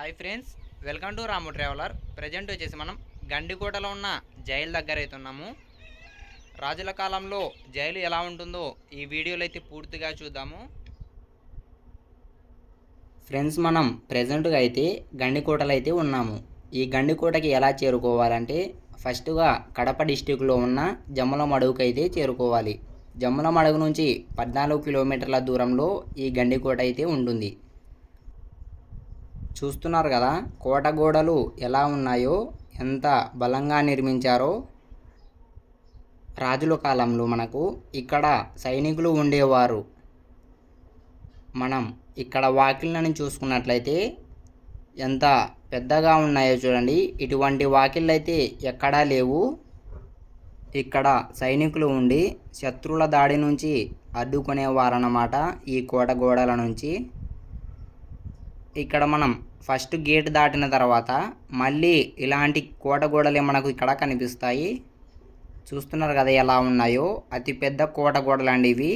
Hi friends welcome to Ramu traveller. Present వచ్చేసి మనం గండికోటలో ఉన్న జైలు దగ్గర అయితే ఉన్నాము. రాజుల కాలంలో జైలు ఎలా ఉంటుందో ఈ వీడియోలో అయితే పూర్తిగా చూద్దాము. ఫ్రెండ్స్ మనం ప్రజెంట్గా అయితే గండికోటలో అయితే ఉన్నాము. ఈ గండికోటకి ఎలా చేరుకోవాలంటే ఫస్ట్గా కడప డిస్టిక్లో ఉన్న జమ్మల అయితే చేరుకోవాలి. జమ్మల నుంచి పద్నాలుగు కిలోమీటర్ల దూరంలో ఈ గండికోట అయితే ఉంటుంది. చూస్తున్నారు కదా కోట గోడలు ఎలా ఉన్నాయో ఎంత బలంగా నిర్మించారో రాజుల కాలంలో మనకు ఇక్కడ సైనికులు ఉండేవారు. మనం ఇక్కడ వాకిళ్ళని చూసుకున్నట్లయితే ఎంత పెద్దగా ఉన్నాయో చూడండి. ఇటువంటి వాకిళ్ళు అయితే ఎక్కడా లేవు. ఇక్కడ సైనికులు ఉండి శత్రువుల దాడి నుంచి అడ్డుకునేవారన్నమాట ఈ కోట గోడల నుంచి. ఇక్కడ మనం ఫస్ట్ గేట్ దాటిన తర్వాత మళ్ళీ ఇలాంటి కోట గోడలే మనకు ఇక్కడ కనిపిస్తాయి. చూస్తున్నారు కదా ఎలా ఉన్నాయో? అతిపెద్ద కోట గోడలు అండి ఇవి.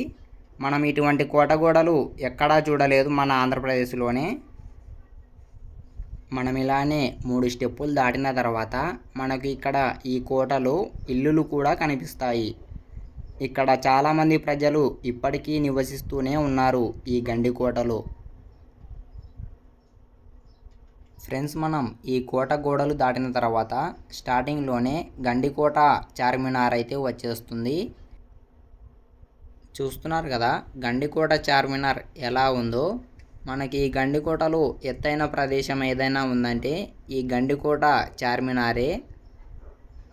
మనం ఇటువంటి కోట గోడలు ఎక్కడా చూడలేదు మన ఆంధ్రప్రదేశ్లోనే. మనం ఇలానే మూడు స్టెప్పులు దాటిన తర్వాత మనకు ఇక్కడ ఈ కోటలో ఇల్లులు కూడా కనిపిస్తాయి. ఇక్కడ చాలామంది ప్రజలు ఇప్పటికీ నివసిస్తూనే ఉన్నారు ఈ గండి కోటలో. ఫ్రెండ్స్ మనం ఈ కోట గోడలు దాటిన తర్వాత స్టార్టింగ్లోనే గండికోట చార్మినార్ అయితే వచ్చేస్తుంది. చూస్తున్నారు కదా గండికోట చార్మినార్ ఎలా ఉందో. మనకి ఈ గండికోటలో ఎత్తైన ప్రదేశం ఏదైనా ఉందంటే ఈ గండికోట చార్మినారే.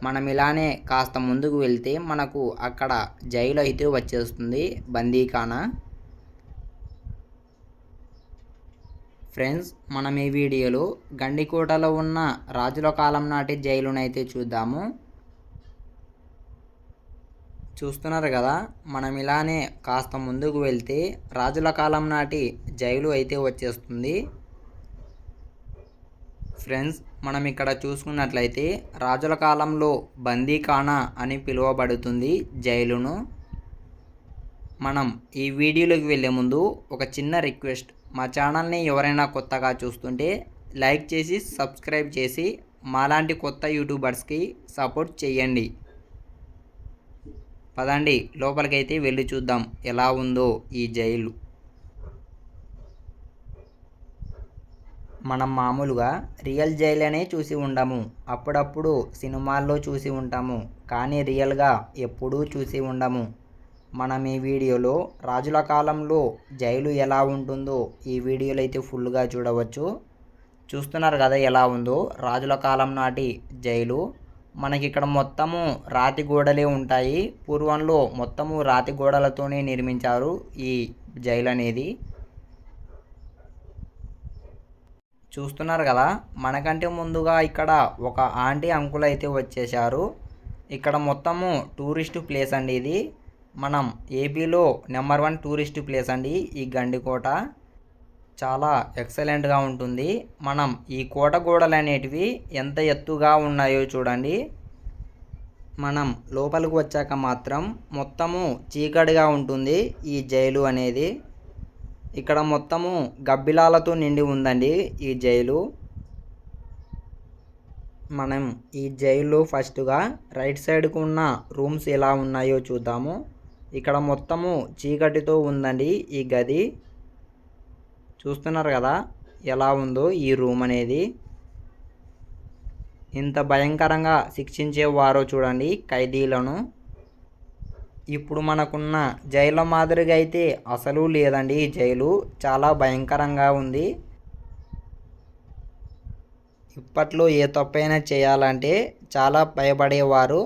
మనం ఇలానే కాస్త ముందుకు వెళ్తే మనకు అక్కడ జైలు అయితే వచ్చేస్తుంది బందీఖానా. ఫ్రెండ్స్ మనం ఈ వీడియోలో గండికోటలో ఉన్న రాజుల కాలం నాటి జైలునైతే చూద్దాము. చూస్తున్నారు కదా మనం ఇలానే కాస్త ముందుకు వెళ్తే రాజుల కాలం నాటి జైలు అయితే వచ్చేస్తుంది. ఫ్రెండ్స్ మనం ఇక్కడ చూసుకున్నట్లయితే రాజుల కాలంలో బందీఖానా అని పిలువబడుతుంది జైలును. మనం ఈ వీడియోలోకి వెళ్ళే ముందు ఒక చిన్న రిక్వెస్ట్. మా ఛానల్ని ఎవరైనా కొత్తగా చూస్తుంటే లైక్ చేసి సబ్స్క్రైబ్ చేసి మాలాంటి కొత్త యూట్యూబర్స్కి సపోర్ట్ చేయండి పదండి లోపలికైతే వెళ్ళి చూద్దాం ఎలా ఉందో ఈ జైలు. మనం మామూలుగా రియల్ జైలు అనే చూసి ఉండము. అప్పుడప్పుడు సినిమాల్లో చూసి ఉంటాము. కానీ రియల్గా ఎప్పుడూ చూసి ఉండము. మనం ఈ వీడియోలో రాజుల కాలంలో జైలు ఎలా ఉంటుందో ఈ వీడియోలో అయితే ఫుల్గా చూడవచ్చు. చూస్తున్నారు కదా ఎలా ఉందో? రాజుల కాలం నాటి జైలు. మనకి ఇక్కడ మొత్తము రాతి గోడలే ఉంటాయి. పూర్వంలో మొత్తము రాతి గోడలతోనే నిర్మించారు ఈ జైలు అనేది. చూస్తున్నారు కదా? మనకంటే ముందుగా ఇక్కడ ఒక ఆంటీ అంకుల్ అయితే వచ్చేసారు ఇక్కడ మొత్తము టూరిస్ట్ ప్లేస్ అండి ఇది. మనం ఏపీలో నెంబర్ వన్ టూరిస్ట్ ప్లేస్ అండి ఈ గండికోట. చాలా ఎక్సలెంట్గా ఉంటుంది. మనం ఈ కోట గోడలు అనేటివి ఎంత ఎత్తుగా ఉన్నాయో చూడండి. మనం లోపలికి వచ్చాక మాత్రం మొత్తము చీకటిగా ఉంటుంది ఈ జైలు అనేది. ఇక్కడ మొత్తము గబ్బిలాలతో నిండి ఉందండి ఈ జైలు. మనం ఈ జైల్లో ఫస్ట్గా రైట్ సైడ్కు ఉన్న రూమ్స్ ఎలా ఉన్నాయో చూద్దాము. ఇక్కడ మొత్తము చీకటితో ఉందండి ఈ గది. చూస్తున్నారు కదా ఎలా ఉందో ఈ రూమ్ అనేది. ఇంత భయంకరంగా శిక్షించేవారో చూడండి ఖైదీలను. ఇప్పుడు మనకున్న జైలు మాదిరిగా అయితే అసలు లేదండి ఈ జైలు. చాలా భయంకరంగా ఉంది. ఇప్పట్లో ఏ తప్పైనా చేయాలంటే చాలా భయపడేవారు.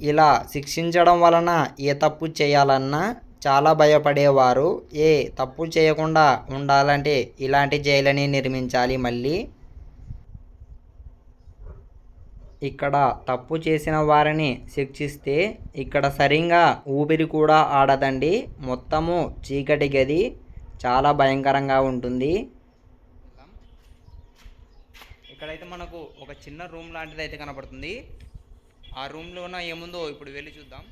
ఇలా శిక్షించడం వలన ఏ తప్పు చేయాలన్నా చాలా భయపడేవారు. ఏ తప్పు చేయకుండా ఉండాలంటే ఇలాంటి జైలని నిర్మించాలి మళ్ళీ. ఇక్కడ తప్పు చేసిన వారిని శిక్షిస్తే ఇక్కడ సరిగా ఊపిరి కూడా ఆడదండి. మొత్తము చీకటి గది. చాలా భయంకరంగా ఉంటుంది. ఇక్కడైతే మనకు ఒక చిన్న రూమ్ లాంటిది అయితే కనపడుతుంది. ఆ రూమ్లోన ఏముందో ఇప్పుడు వెళ్ళి చూద్దాం.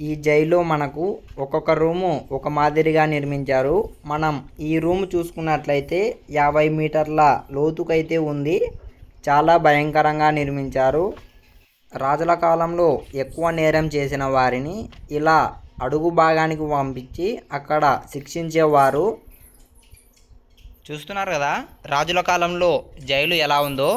ఈ జైల్లో మనకు ఒక్కొక్క రూము ఒక మాదిరిగా నిర్మించారు. మనం ఈ రూమ్ చూసుకున్నట్లయితే యాభై మీటర్ల లోతుకైతే ఉంది. చాలా భయంకరంగా నిర్మించారు. రాజుల కాలంలో ఎక్కువ నేరం చేసిన వారిని ఇలా అడుగు భాగానికి పంపించి అక్కడ శిక్షించేవారు. చూస్తున్నారు కదా రాజుల కాలంలో జైలు ఎలా ఉందో?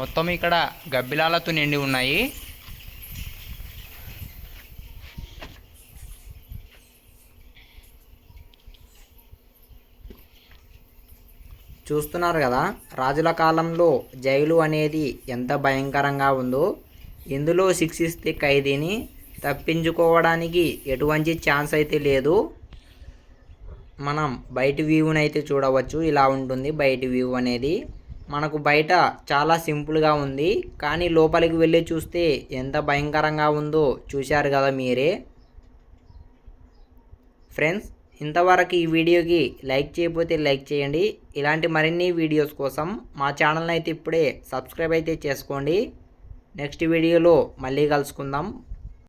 మొత్తం ఇక్కడ గబ్బిలాలతో నిండి ఉన్నాయి. చూస్తున్నారు కదా రాజుల కాలంలో జైలు అనేది ఎంత భయంకరంగా ఉందో ఇందులో శిక్షిస్తే ఖైదీని తప్పించుకోవడానికి ఎటువంటి ఛాన్స్ అయితే లేదు. మనం బయట వ్యూనైతే అయితే చూడవచ్చు ఇలా ఉంటుంది బయట వ్యూ అనేది. మనకు బయట చాలా సింపుల్గా ఉంది. కానీ లోపలికి వెళ్ళి చూస్తే ఎంత భయంకరంగా ఉందో చూశారు కదా మీరే. ఫ్రెండ్స్ ఇంతవరకు ఈ వీడియోకి లైక్ చేయకపోతే లైక్ చేయండి. ఇలాంటి మరిన్ని వీడియోస్ కోసం మా ఛానల్ని అయితే ఇప్పుడే సబ్స్క్రైబ్ అయితే చేసుకోండి. నెక్స్ట్ వీడియోలో మళ్ళీ కలుసుకుందాం.